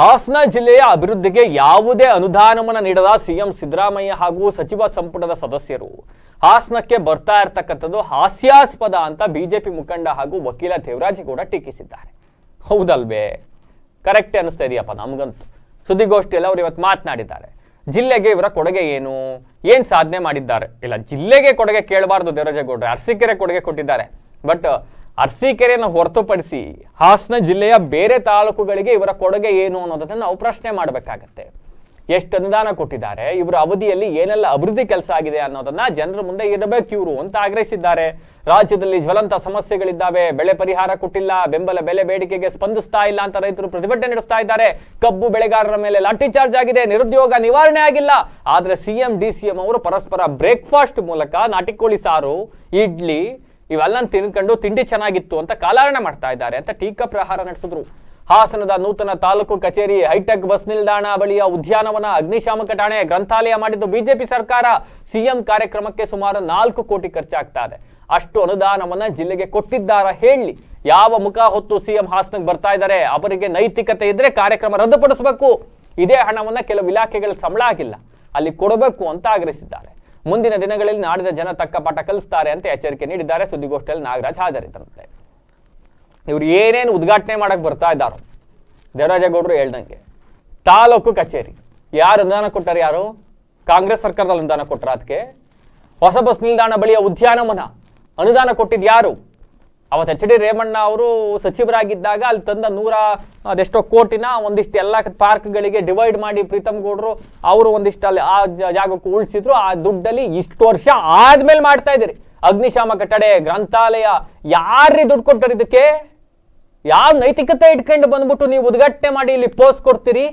ಹಾಸನ ಜಿಲ್ಲೆಯ ಅಭಿವೃದ್ಧಿಗೆ ಯಾವುದೇ ಅನುದಾನವನ್ನು ನೀಡದ ಸಿಎಂ ಸಿದ್ದರಾಮಯ್ಯ ಹಾಗೂ ಸಚಿವ ಸಂಪುಟದ ಸದಸ್ಯರು. ಹಾಸನಕ್ಕೆ ಬರ್ತಾ ಇರತಕ್ಕಂಥದ್ದು ಹಾಸ್ಯಾಸ್ಪದ ಅಂತ ಬಿಜೆಪಿ ಮುಖಂಡ ಹಾಗೂ ವಕೀಲ ದೇವರಾಜೇಗೌಡ ಟೀಕಿಸಿದ್ದಾರೆ. ಹೌದಲ್ವೇ? ಕರೆಕ್ಟ್ ಅನಿಸ್ತಾ ಇದೆಯಪ್ಪ ನಮಗಂತೂ. ಸುದ್ದಿಗೋಷ್ಠಿಯಲ್ಲಿ ಅವರು ಇವತ್ತು ಮಾತನಾಡಿದ್ದಾರೆ. ಜಿಲ್ಲೆಗೆ ಇವರ ಕೊಡುಗೆ ಏನು? ಏನು ಸಾಧನೆ ಮಾಡಿದ್ದಾರೆ? ಇಲ್ಲ, ಜಿಲ್ಲೆಗೆ ಕೊಡುಗೆ ಕೇಳಬಾರ್ದು ದೇವರಾಜೇಗೌಡರು ಅರಸೀಕೆರೆ ಕೊಡುಗೆ ಕೊಟ್ಟಿದ್ದಾರೆ. ಬಟ್ ಅರಸೀಕೆರೆಯನ್ನು ಹೊರತುಪಡಿಸಿ ಹಾಸನ ಜಿಲ್ಲೆಯ ಬೇರೆ ತಾಲೂಕುಗಳಿಗೆ ಇವರ ಕೊಡುಗೆ ಏನು ಅನ್ನೋದನ್ನು ನಾವು ಪ್ರಶ್ನೆ ಮಾಡಬೇಕಾಗತ್ತೆ. ಎಷ್ಟು ಅನುದಾನ ಕೊಟ್ಟಿದ್ದಾರೆ, ಇವರ ಅವಧಿಯಲ್ಲಿ ಏನೆಲ್ಲ ಅಭಿವೃದ್ಧಿ ಕೆಲಸ ಆಗಿದೆ ಅನ್ನೋದನ್ನ ಜನರ ಮುಂದೆ ಇರಬೇಕು ಇವರು ಅಂತ ಆಗ್ರಹಿಸಿದ್ದಾರೆ. ರಾಜ್ಯದಲ್ಲಿ ಜ್ವಲಂತ ಸಮಸ್ಯೆಗಳಿದ್ದಾವೆ, ಬೆಳೆ ಪರಿಹಾರ ಕೊಟ್ಟಿಲ್ಲ, ಬೆಂಬಲ ಬೆಲೆ ಬೇಡಿಕೆಗೆ ಸ್ಪಂದಿಸ್ತಾ ಇಲ್ಲ ಅಂತ ರೈತರು ಪ್ರತಿಭಟನೆ ನಡೆಸ್ತಾ ಇದ್ದಾರೆ. ಕಬ್ಬು ಬೆಳೆಗಾರರ ಮೇಲೆ ಲಾಠಿ ಚಾರ್ಜ್ ಆಗಿದೆ, ನಿರುದ್ಯೋಗ ನಿವಾರಣೆ ಆಗಿಲ್ಲ. ಆದ್ರೆ ಸಿಎಂ ಡಿ ಸಿಎಂ ಅವರು ಪರಸ್ಪರ ಬ್ರೇಕ್ಫಾಸ್ಟ್ ಮೂಲಕ ನಾಟಿಕೋಳಿ ಸಾರು, ಇಡ್ಲಿ ಇವೆಲ್ಲ ತಿನ್ಕೊಂಡು ತಿಂಡಿ ಚೆನ್ನಾಗಿತ್ತು ಅಂತ ಕಾಲಾರಣ ಮಾಡ್ತಾ ಇದ್ದಾರೆ ಅಂತ ಟೀಕಾ ಪ್ರಹಾರ ನಡೆಸಿದ್ರು. ಹಾಸನದ ನೂತನ ತಾಲೂಕು ಕಚೇರಿ, ಹೈಟೆಕ್ ಬಸ್ ನಿಲ್ದಾಣ ಬಳಿಯ ಉದ್ಯಾನವನ ಅಗ್ನಿಶಾಮಕ ಠಾಣೆ ಗ್ರಂಥಾಲಯ ಮಾಡಿದ್ದು ಬಿಜೆಪಿ ಸರ್ಕಾರ. ಸಿಎಂ ಕಾರ್ಯಕ್ರಮಕ್ಕೆ ಸುಮಾರು ನಾಲ್ಕು ಕೋಟಿ ಖರ್ಚಾಗ್ತಾ ಇದೆ. ಅಷ್ಟು ಅನುದಾನವನ್ನ ಜಿಲ್ಲೆಗೆ ಕೊಟ್ಟಿದ್ದಾರ ಹೇಳಿ. ಯಾವ ಮುಖ ಹೊತ್ತು ಸಿಎಂ ಹಾಸನಕ್ಕೆ ಬರ್ತಾ ಇದ್ದಾರೆ ಅವರಿಗೆ ನೈತಿಕತೆ ಇದ್ರೆ ಕಾರ್ಯಕ್ರಮ ರದ್ದುಪಡಿಸಬೇಕು. ಇದೇ ಹಣವನ್ನ ಕೆಲವು ಇಲಾಖೆಗಳ ಸಂಬಳ ಆಗಿಲ್ಲ ಅಲ್ಲಿ ಕೊಡಬೇಕು ಅಂತ ಆಗ್ರಹಿಸಿದ್ದಾರೆ. ಮುಂದಿನ ದಿನಗಳಲ್ಲಿ ನಾಡಿನ ಜನ ತಕ್ಕ ಪಾಠ ಕಲಿಸ್ತಾರೆ ಅಂತ ಎಚ್ಚರಿಕೆ ನೀಡಿದ್ದಾರೆ. ಸುದ್ದಿಗೋಷ್ಠಿಯಲ್ಲಿ ನಾಗರಾಜ್ ಹಾಜರಿದ್ದಂತೆ ಇವರು ಏನೇನು ಉದ್ಘಾಟನೆ ಮಾಡಕ್ಕೆ ಬರ್ತಾ ಇದ್ದಾರೋ, ದೇವರಾಜೇಗೌಡರು ಹೇಳ್ದಂಗೆ, ತಾಲೂಕು ಕಚೇರಿ. ಯಾರು ಅನುದಾನ ಕೊಟ್ಟಾರೆ ಯಾರು? ಕಾಂಗ್ರೆಸ್ ಸರ್ಕಾರದಲ್ಲಿ ಅನುದಾನ ಕೊಟ್ಟರು ಅದಕ್ಕೆ? ಹೊಸ ಬಸ್ ನಿಲ್ದಾಣ ಬಳಿಯ ಉದ್ಯಾನವನ ಅನುದಾನ ಕೊಟ್ಟಿದ್ದು ಯಾರು? ಅವತ್ತು ಎಚ್ ಡಿ ರೇಮಣ್ಣ ಅವರು ಸಚಿವರಾಗಿದ್ದಾಗ ಅಲ್ಲಿ ತಂದ ನೂರ, ಅದೆಷ್ಟೋ ಕೋಟಿನ ಒಂದಿಷ್ಟು ಎಲ್ಲ ಪಾರ್ಕ್ಗಳಿಗೆ ಡಿವೈಡ್ ಮಾಡಿ ಪ್ರೀತಮ್ ಗೌಡರು ಅವರು ಒಂದಿಷ್ಟು ಅಲ್ಲಿ ಆ ಜಾಗಕ್ಕೆ ಉಳಿಸಿದ್ರು. ಆ ದುಡ್ಡಲ್ಲಿ ಇಷ್ಟು ವರ್ಷ ಆದ್ಮೇಲೆ ಮಾಡ್ತಾ ಇದ್ದೀರಿ. ಅಗ್ನಿಶಾಮಕ ಕಟ್ಟಡೆ ಗ್ರಂಥಾಲಯ, ಯಾರ್ರಿ ದುಡ್ಡು ಕೊಟ್ಟರು ಇದಕ್ಕೆ? ಯಾವ ನೈತಿಕತೆ ಇಟ್ಕೊಂಡು ಬಂದ್ಬಿಟ್ಟು ನೀವು ಉದ್ಘಾಟನೆ ಮಾಡಿ ಇಲ್ಲಿ ಪೋಸ್ ಕೊಡ್ತೀರಿ?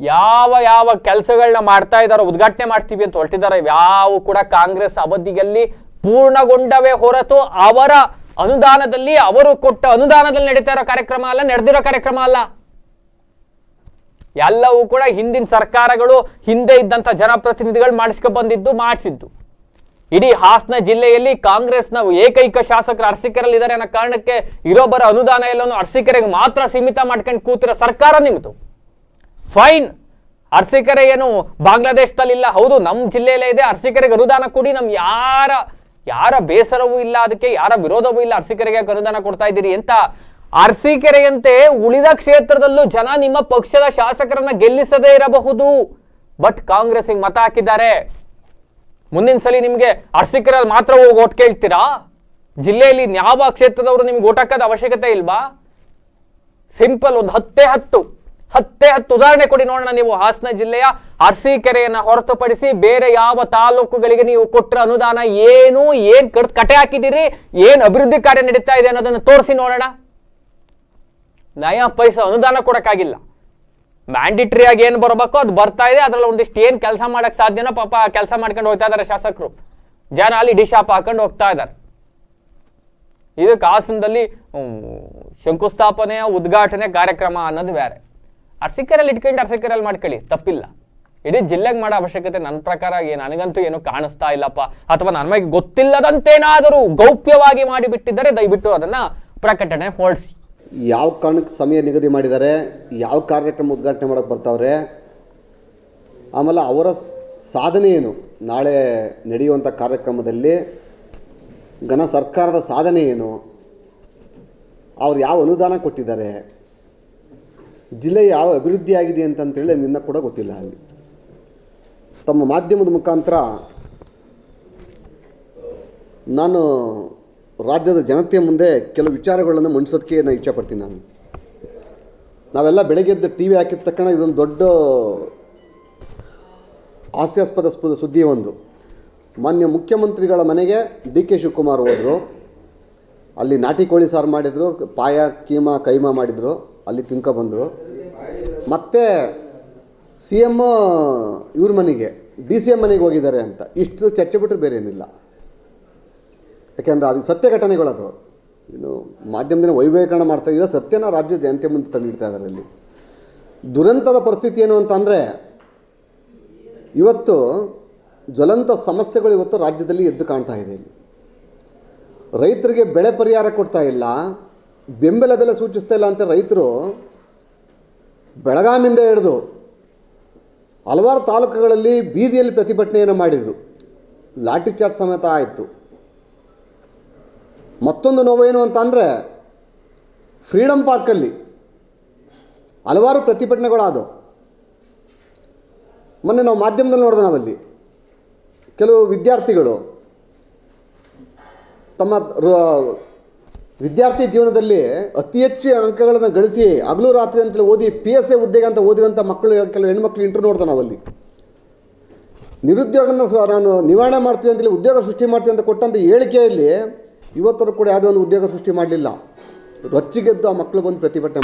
ಯಾವ ಯಾವ ಕೆಲಸಗಳನ್ನ ಮಾಡ್ತಾ ಇದಾರೋ ಉದ್ಘಾಟನೆ ಮಾಡ್ತೀವಿ ಅಂತ ಹೊರಟಿದ್ದಾರೆ. ಯಾವ ಕೂಡ ಕಾಂಗ್ರೆಸ್ ಅವಧಿಯಲ್ಲಿ ಪೂರ್ಣಗೊಂಡವೇ ಹೊರತು ಅವರ ಅನುದಾನದಲ್ಲಿ, ಅವರು ಕೊಟ್ಟ ಅನುದಾನದಲ್ಲಿ ನಡೀತಾ ಇರೋ ಕಾರ್ಯಕ್ರಮ ಅಲ್ಲ, ನಡೆದಿರೋ ಕಾರ್ಯಕ್ರಮ ಅಲ್ಲ. ಎಲ್ಲವೂ ಕೂಡ ಹಿಂದಿನ ಸರ್ಕಾರಗಳು ಹಿಂದೆ ಇದ್ದಂಥ ಜನಪ್ರತಿನಿಧಿಗಳು ಮಾಡಿಸ್ಕೊ ಬಂದಿದ್ದು, ಮಾಡಿಸಿದ್ದು. ಇಡೀ ಹಾಸನ ಜಿಲ್ಲೆಯಲ್ಲಿ ಕಾಂಗ್ರೆಸ್ನ ಏಕೈಕ ಶಾಸಕರು ಅರ್ಸಿಕರಲ್ಲಿ ಇದ್ದಾರೆ ಅನ್ನೋ ಕಾರಣಕ್ಕೆ ಇರೋಬ್ಬರ ಅನುದಾನ ಎಲ್ಲವನ್ನು ಅರಸೀಕೆರೆಗೆ ಮಾತ್ರ ಸೀಮಿತ ಮಾಡ್ಕೊಂಡು ಕೂತಿರೋ ಸರ್ಕಾರ ನಿಮ್ದು. ಫೈನ್! ಅರಸೀಕೆರೆ ಏನು ಬಾಂಗ್ಲಾದೇಶದಲ್ಲಿ ಇಲ್ಲ ಹೌದು ನಮ್ಮ ಜಿಲ್ಲೆಯಲ್ಲೇ ಇದೆ. ಅರ್ಸಿಕೆರೆಗೆ ಅನುದಾನ ಕೊಡಿ ನಮ್ಮ ಯಾರ ಯಾರ ಬೇಸರವೂ ಇಲ್ಲ, ಅದಕ್ಕೆ ಯಾರ ವಿರೋಧವೂ ಇಲ್ಲ ಅರ್ಸಿಕೆರೆಗೆ ಕನುದಾನ ಕೊಡ್ತಾ ಇದ್ದೀರಿ ಅಂತ ಅರಸೀಕೆರೆಯಂತೆ ಉಳಿದ ಕ್ಷೇತ್ರದಲ್ಲೂ ಜನ ನಿಮ್ಮ ಪಕ್ಷದ ಶಾಸಕರನ್ನ ಗೆಲ್ಲಿಸದೇ ಇರಬಹುದು. ಬಟ್ ಕಾಂಗ್ರೆಸ್ಗೆ ಮತ ಹಾಕಿದ್ದಾರೆ. ಮುಂದಿನ ಸಲ ನಿಮಗೆ ಅರಸೀಕೆರೆಯಲ್ಲಿ ಮಾತ್ರ ಹೋಗಿ ಓಟ್ ಕೇಳ್ತೀರಾ? ಜಿಲ್ಲೆಯಲ್ಲಿ ಯಾವ ಕ್ಷೇತ್ರದವರು ನಿಮ್ಗೆ ಓಟ್ ಹಾಕೋದ ಅವಶ್ಯಕತೆ ಇಲ್ವಾ? ಸಿಂಪಲ್ ಒಂದು ಹತ್ತೇ ಹತ್ತು. ಹತ್ತೇ ಹತ್ತು ಉದಾಹರಣೆ ಕೊಡಿ ನೋಡೋಣ ನೀವು. ಹಾಸನ ಜಿಲ್ಲೆಯ ಅರಸೀಕೆರೆಯನ್ನ ಹೊರತುಪಡಿಸಿ ಬೇರೆ ಯಾವ ತಾಲೂಕುಗಳಿಗೆ ನೀವು ಕೊಟ್ಟರೆ ಅನುದಾನ ಏನು, ಏನ್ ಕಟ್ ಹಾಕಿದ್ದೀರಿ, ಏನ್ ಅಭಿವೃದ್ಧಿ ಕಾರ್ಯ ನಡೀತಾ ಇದೆ ಅನ್ನೋದನ್ನ ತೋರಿಸಿ ನೋಡೋಣ. ನಯ ಪೈಸಾ ಅನುದಾನ ಕೊಡಕ್ಕಾಗಿಲ್ಲ. ಮ್ಯಾಂಡಿಟ್ರಿ ಆಗಿ ಏನ್ ಬರಬೇಕೋ ಅದು ಬರ್ತಾ ಇದೆ. ಅದ್ರಲ್ಲಿ ಒಂದಿಷ್ಟು ಏನ್ ಕೆಲಸ ಮಾಡಕ್ ಸಾಧ್ಯನೋ ಪಾಪ ಕೆಲಸ ಮಾಡ್ಕೊಂಡು ಹೋಗ್ತಾ ಇದಾರೆ ಶಾಸಕರು. ಜನ ಅಲ್ಲಿ ಡಿಶಾಪ್ ಹಾಕೊಂಡು ಹೋಗ್ತಾ ಇದ್ದಾರೆ ಇದಕ್ಕೆ ಹಾಸನದಲ್ಲಿ ಶಂಕುಸ್ಥಾಪನೆಯ ಉದ್ಘಾಟನೆ ಕಾರ್ಯಕ್ರಮ ಅನ್ನೋದು ಬೇರೆ. ಅರಸೀಕೆರೆಯಲ್ಲಿ ಇಟ್ಕೊಂಡು ಅರ್ಸಿಕರಲ್ಲಿ ಮಾಡ್ಕೊಳ್ಳಿ. ತಪ್ಪಿಲ್ಲ. ಇಡೀ ಜಿಲ್ಲೆಗೆ ಮಾಡೋ ಅವಶ್ಯಕತೆ ನನ್ನ ಪ್ರಕಾರ ಏ- ನನಗಂತೂ ಏನು ಕಾಣಿಸ್ತಾ ಇಲ್ಲಪ್ಪ. ಅಥವಾ ನನಗೆ ಗೊತ್ತಿಲ್ಲದಂತೇನಾದರೂ ಗೌಪ್ಯವಾಗಿ ಮಾಡಿಬಿಟ್ಟಿದ್ದರೆ ದಯವಿಟ್ಟು ಅದನ್ನು ಪ್ರಕಟಣೆ ಹೊರಡಿಸಿ. ಯಾವ ಕಾರಣಕ್ಕೆ ಸಮಯ ನಿಗದಿ ಮಾಡಿದ್ದಾರೆ, ಯಾವ ಕಾರ್ಯಕ್ರಮ ಉದ್ಘಾಟನೆ ಮಾಡೋಕೆ ಬರ್ತಾವ್ರೆ, ಆಮೇಲೆ ಅವರ ಸಾಧನೆ ಏನು? ನಾಳೆ ನಡೆಯುವಂಥ ಕಾರ್ಯಕ್ರಮದಲ್ಲಿ ಘನ ಸರ್ಕಾರದ ಸಾಧನೆ ಏನು? ಅವ್ರು ಯಾವ ಅನುದಾನ ಕೊಟ್ಟಿದ್ದಾರೆ? ಜಿಲ್ಲೆ ಯಾವ ಅಭಿವೃದ್ಧಿಯಾಗಿದೆ ಅಂತಂತೇಳಿ ನಿನ್ನ ಕೂಡ ಗೊತ್ತಿಲ್ಲ ಅಲ್ಲಿ. ತಮ್ಮ ಮಾಧ್ಯಮದ ಮುಖಾಂತರ ನಾನು ರಾಜ್ಯದ ಜನತೆಯ ಮುಂದೆ ಕೆಲವು ವಿಚಾರಗಳನ್ನು ಮಂಡಿಸೋದಕ್ಕೆ ನಾನು ಇಚ್ಛೆಪಡ್ತೀನಿ ನಾನು. ನಾವೆಲ್ಲ ಬೆಳಗ್ಗೆ ಎದ್ದು ಟಿ ವಿ ಹಾಕಿದ ತಕ್ಷಣ ಇದೊಂದು ದೊಡ್ಡ ಹಾಸ್ಯಾಸ್ಪದ ಸ್ಪದ ಸುದ್ದಿ ಒಂದು. ಮಾನ್ಯ ಮುಖ್ಯಮಂತ್ರಿಗಳ ಮನೆಗೆ ಡಿ ಕೆ ಶಿವಕುಮಾರ್ ಹೋದರು. ಅಲ್ಲಿ ನಾಟಿ ಕೋಳಿ ಸಾರು ಮಾಡಿದರು, ಪಾಯ, ಕೀಮಾ, ಕೈಮಾ ಮಾಡಿದರು. ಅಲ್ಲಿ ತಿನ್ಕೊ ಬಂದರು. ಮತ್ತು ಸಿ ಎಂ ಇವ್ರ ಮನೆಗೆ ಡಿ ಸಿ ಎಂ ಮನೆಗೆ ಹೋಗಿದ್ದಾರೆ ಅಂತ. ಇಷ್ಟು ಚರ್ಚೆ ಬಿಟ್ಟರೆ ಬೇರೆ ಏನಿಲ್ಲ. ಯಾಕೆಂದರೆ ಅದು ಸತ್ಯ ಘಟನೆಗಳದು. ಇನ್ನು ಮಾಧ್ಯಮದಿಂದ ವೈಭವೀಕರಣ ಮಾಡ್ತಾ ಇರೋ ಸತ್ಯನ ರಾಜ್ಯ ಜಯಂತಿ ಮುಂದೆ ತಂದಿಡ್ತಾ ಇದ್ದಾರೆ ಅಲ್ಲಿ. ದುರಂತದ ಪರಿಸ್ಥಿತಿ ಏನು ಅಂತಂದರೆ ಇವತ್ತು ಜ್ವಲಂತ ಸಮಸ್ಯೆಗಳು ಇವತ್ತು ರಾಜ್ಯದಲ್ಲಿ ಎದ್ದು ಕಾಣ್ತಾ ಇದೆ ಇಲ್ಲಿ. ರೈತರಿಗೆ ಬೆಳೆ ಪರಿಹಾರ ಕೊಡ್ತಾ ಇಲ್ಲ. ಬೆಂಬಲ ಬೆಲೆ ಸೂಚಿಸ್ತಾ ಇಲ್ಲ ಅಂತ ರೈತರು ಬೆಳಗಾಮಿಂದ ಹಿಡಿದು ಹಲವಾರು ತಾಲೂಕುಗಳಲ್ಲಿ ಬೀದಿಯಲ್ಲಿ ಪ್ರತಿಭಟನೆಯನ್ನು ಮಾಡಿದರು. ಲಾಠಿ ಚಾರ್ಜ್ ಸಮೇತ ಆಯಿತು. ಮತ್ತೊಂದು ನೋವೇನು ಅಂತ ಅಂದರೆ ಫ್ರೀಡಮ್ ಪಾರ್ಕಲ್ಲಿ ಹಲವಾರು ಪ್ರತಿಭಟನೆಗಳಾದವು. ಮೊನ್ನೆ ನಾವು ಮಾಧ್ಯಮದಲ್ಲಿ ನೋಡಿದೆ ನಾವಲ್ಲಿ. ಕೆಲವು ವಿದ್ಯಾರ್ಥಿಗಳು ತಮ್ಮ ವಿದ್ಯಾರ್ಥಿ ಜೀವನದಲ್ಲಿ ಅತಿ ಹೆಚ್ಚು ಅಂಕಗಳನ್ನು ಗಳಿಸಿ ಹಗಲು ರಾತ್ರಿ ಅಂತಲೇ ಓದಿ ಪಿ ಎಸ್ ಎ ಹುದ್ದೆಗೆ ಅಂತ ಓದಿರೋಂಥ ಮಕ್ಕಳು, ಕೆಲವು ಹೆಣ್ಮಕ್ಳು ಇಂಟ್ರ್ ನೋಡ್ದೆ ನಾವಲ್ಲಿ. ನಿರುದ್ಯೋಗನ ನಾನು ನಿವಾರಣೆ ಮಾಡ್ತೀವಿ ಅಂತೇಳಿ ಉದ್ಯೋಗ ಸೃಷ್ಟಿ ಮಾಡ್ತೀವಿ ಅಂತ ಕೊಟ್ಟಂಥ ಹೇಳಿಕೆಯಲ್ಲಿ ಇವತ್ತರ ಕೂಡ ಯಾವುದೇ ಒಂದು ಉದ್ಯೋಗ ಸೃಷ್ಟಿ ಮಾಡಲಿಲ್ಲ. ರೊಚ್ಚಿಗೆದ್ದು ಆ ಮಕ್ಕಳು ಬಂದು ಪ್ರತಿಭಟನೆ